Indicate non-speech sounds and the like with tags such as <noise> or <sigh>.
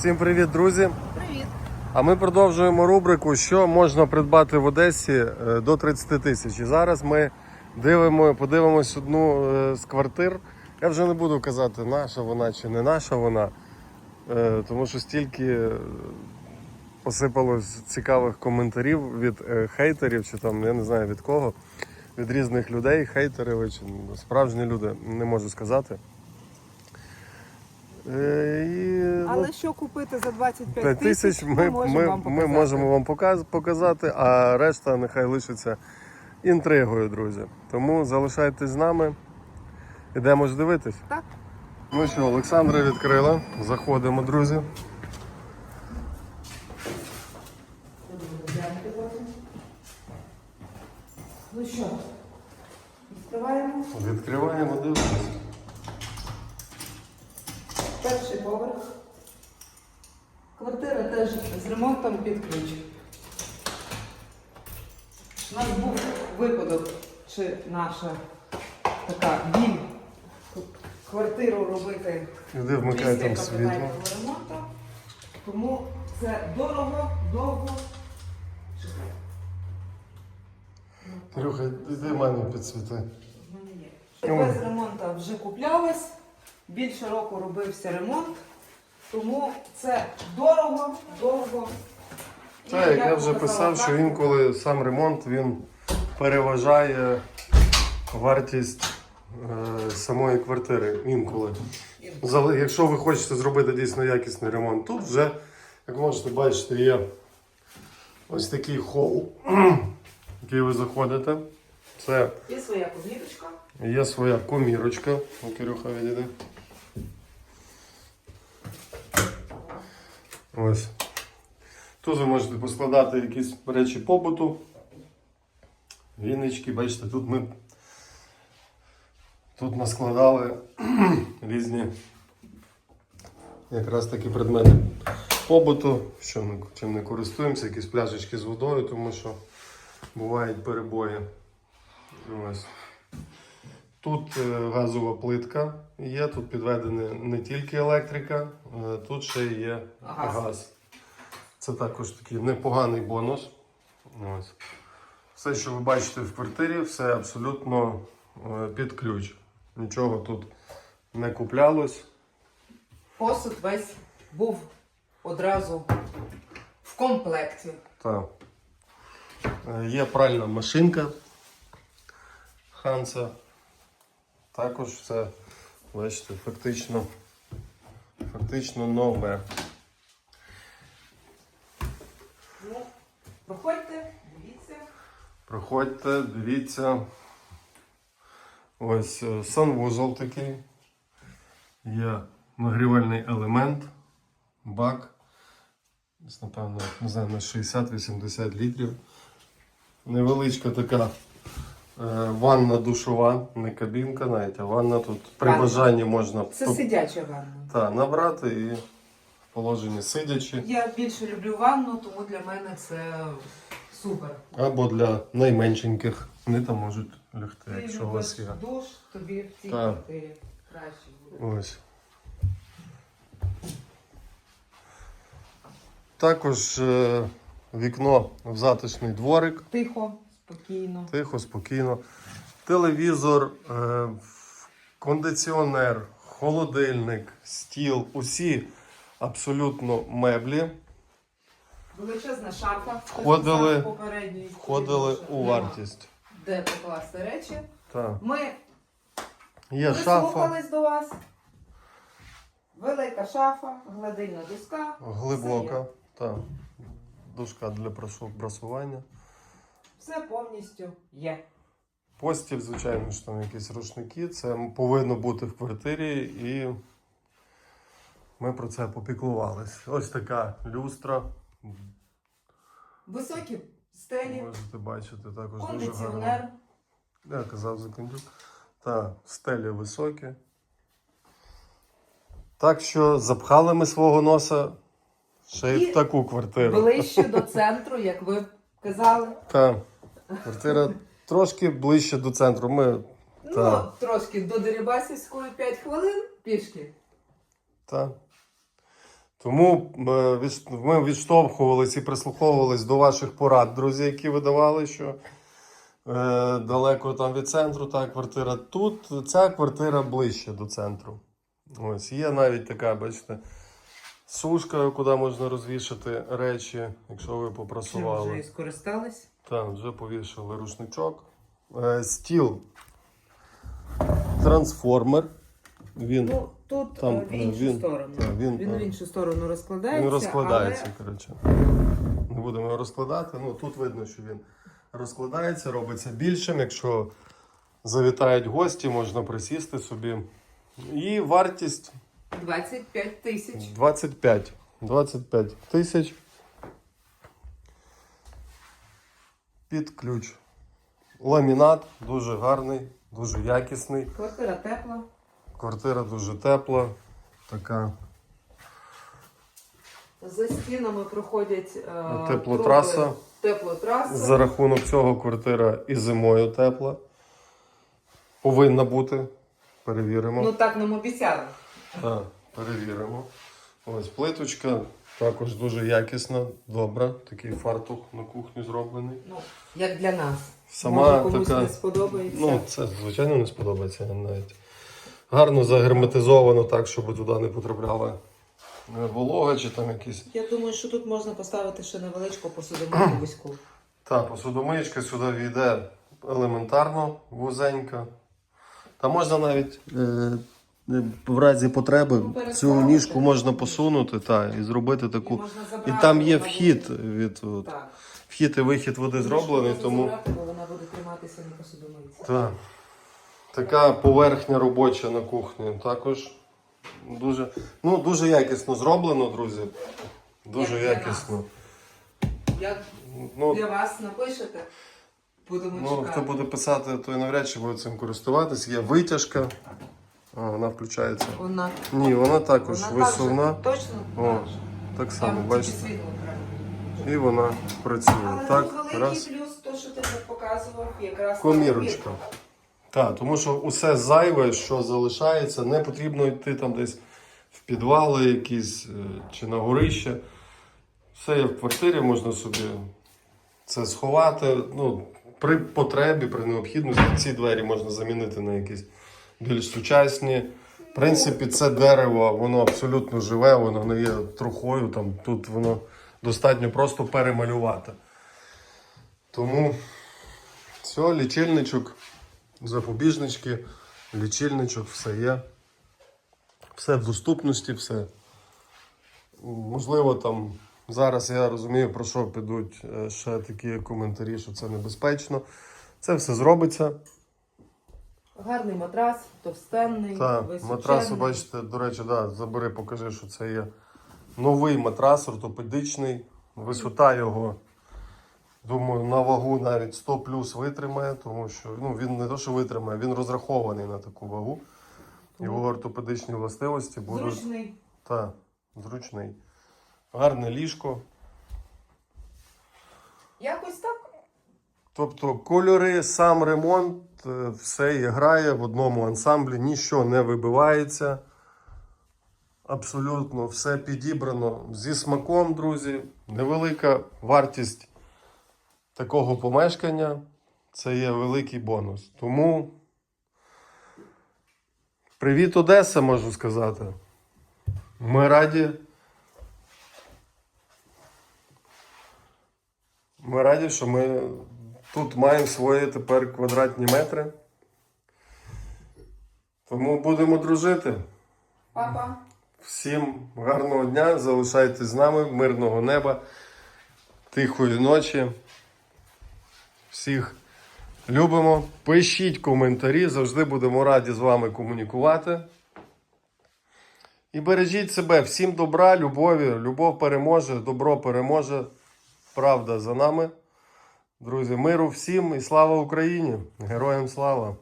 Всім привіт, друзі! Привіт. А ми продовжуємо рубрику, що можна придбати в Одесі е, до 30 тисяч. І зараз ми дивимо, подивимось одну е, з квартир. Я вже не буду казати, наша вона чи не наша вона, е, тому що стільки посипалось цікавих коментарів від хейтерів, чи там я не знаю від кого, від різних людей, хейтери ви чи справжні люди, не можу сказати. Е, І, ну, Але що купити за 25 5 тисяч ми, можемо ми, вам ми показати. можемо вам показ, показати, а решта нехай лишиться інтригою, друзі. Тому залишайтесь з нами. Ідемо ж дивитись. Так. Ну що, Олександра відкрила. Заходимо, друзі. Ну що, відкриваємо Відкриваємо, дивимося. Перший поверх. Квартира теж з ремонтом під ключ. У нас був випадок, чи наша така біль квартиру робити Іди вмикай там світло. капітального ремонту. Тому це дорого, довго. Кирюха, іди мене підсвіти. В мене є. Без ремонту вже куплялось, більше року робився ремонт, тому це дорого, довго. І Так, як я вже показала писав, що інколи сам ремонт він переважає вартість е, самої квартири. Інколи. Зали- Якщо ви хочете зробити дійсно якісний ремонт, тут вже, як можете бачити, є ось такий хол, <clears throat> який ви заходите. Це Є своя козіточка. є своя комірочка. Ну, Кирюха відійде. Ось. Тут ви можете поскладати якісь речі побуту. Віннички, бачите, тут ми тут наскладали <clears throat> різні якраз такі предмети побуту, що ми чим не користуємося, якісь пляшечки з водою, тому що бувають перебої. Ось. Тут е, газова плитка є, тут підведена не тільки електрика, е, тут ще є Газ. газ. Це також такий непоганий бонус. Ось. Все, що ви бачите в квартирі, все абсолютно е, під ключ. Нічого тут не куплялось. Посуд весь був одразу в комплекті. Так. Є пральна машинка Ханса. Також все, бачите, фактично, фактично нове. Ну, проходьте, дивіться. Проходьте, дивіться. Ось е, санвузол такий. Є нагрівальний елемент, бак. Напевно, не знаю, на 60-80 літрів. Невеличка така ванна душова, не кабінка навіть, а ванна тут при Ванна. бажанні можна Це сидяча ванна. та, набрати і в положенні сидячи. Я більше люблю ванну, тому для мене це супер. Або для найменшеньких. Вони там можуть лягти, Ти якщо у вас є. душ, тобі в цій Так. квартирі краще буде. Ось. Також е, вікно в затишний дворик. Тихо, спокійно. Тихо, спокійно. Телевізор, е, кондиціонер, холодильник, стіл, усі абсолютно меблі Величезна шафа. Входили- входили у вартість. Де покласти речі. Так. Ми Є шафа до вас. Велика шафа, гладильна доска. глибока. Так. Дужка для прасування. Все, повністю є. Постіль, звичайно, що там якісь рушники. Це повинно бути в квартирі, і ми про це попіклувались. Ось така люстра. Високі стелі, Можете бачити також дуже гарно. кондиціонер. Я казав за кондюк. Так, стелі високі. Так що запхали ми свого носа ще й в таку квартиру. Ближче до <laughs> центру, як ви казали. Так. Квартира трошки ближче до центру. Ми Так. Ну, трошки до Дерибасівської 5 хвилин пішки. та, Тому е, ми відштовхувалися і прислуховувались до ваших порад, друзі, які ви давали, що е, далеко там від центру та квартира. Тут ця квартира ближче до центру. Ось є навіть така, бачите, сушка, куди можна розвішати речі, якщо ви Чим попрасували. вже і скористались? Так, вже повішали рушничок. Е, стіл. Трансформер. Він, Ну, тут Там, е, в іншу він- сторону. так, він, він, е, в іншу сторону розкладається. він розкладається, але коротше. Не будемо його розкладати. Ну, тут видно, що він розкладається, робиться більшим. Якщо завітають гості, можна присісти собі. І вартість 25 тисяч. 25. 25 тисяч. Під ключ. Ламінат дуже гарний, дуже якісний. Квартира тепла. Квартира дуже тепла. Така За стінами проходять е, Теплотраса. труби Теплотраса. за рахунок цього квартира і зимою тепла. Повинна бути. Перевіримо. Ну так нам обіцяли. Так, перевіримо. Ось плиточка також дуже якісна, добра. Такий фартух на кухню зроблений. Ну, як для нас. Сама Може, комусь така. не сподобається. Ну, це звичайно не сподобається навіть. Гарно загерметизовано так, щоб туди не потрапляла е, волога чи там якісь. Я думаю, що тут можна поставити ще невеличку посудомийку <clears throat> вузьку. Та, посудомиєчка сюди війде елементарно, вузенька. Та можна навіть е, в разі потреби Ну, цю ніжку можна посунути та, і зробити таку. можна І там є вона вхід від от, Так. вхід і вихід води зроблений, Можна тому. забрати, бо вона буде триматися на посудомийці. Так. Така поверхня робоча на кухні. Також дуже, ну, дуже якісно зроблено, друзі. Дуже Як для якісно. Як Ну, для вас напишете, будемо ну, чекати. хто буде писати, той навряд чи буде цим користуватись. Є витяжка. А, вона включається. Вона, Ні, вона також вона висувна. Так же, точно О, так само, бачите. І вона працює. Але Так, великий раз. плюс, то, що ти показував, якраз Комірочка. Так, тому що усе зайве, що залишається, не потрібно йти там десь в підвали якісь е, чи на горище. Все є в квартирі, можна собі це сховати. Ну, при потребі, при необхідності ці двері можна замінити на якісь більш сучасні. В принципі, це дерево, воно абсолютно живе, воно не є трухою. Там, тут воно достатньо просто перемалювати. Тому все, лічильничок, запобіжнички, лічильничок, все є. Все в доступності, все. Можливо, там зараз я розумію, про що підуть е, ще такі коментарі, що це небезпечно. Це все зробиться. Гарний матрас, товстенний, Та, височенний. матрасу, бачите, до речі, да, забери, покажи, що це є новий матрас ортопедичний. Висота його, думаю, на вагу навіть 100 плюс витримає, тому що ну, він не то, що витримає, він розрахований на таку вагу. Його ортопедичні властивості будуть Зручний. та, зручний. Гарне ліжко. Якось так. Тобто кольори, сам ремонт, все і грає в одному ансамблі, нічого не вибивається. Абсолютно все підібрано зі смаком, друзі. Невелика вартість такого помешкання це є великий бонус. Тому привіт, Одеса, можу сказати. Ми раді. Ми раді, що ми тут маємо свої тепер квадратні метри. Тому будемо дружити. Папа. Всім гарного дня, залишайтесь з нами, мирного неба, тихої ночі. Всіх любимо. Пишіть коментарі, завжди будемо раді з вами комунікувати. І бережіть себе. Всім добра, любові. Любов переможе, добро переможе. Правда за нами. Друзі, миру всім і слава Україні! Героям слава!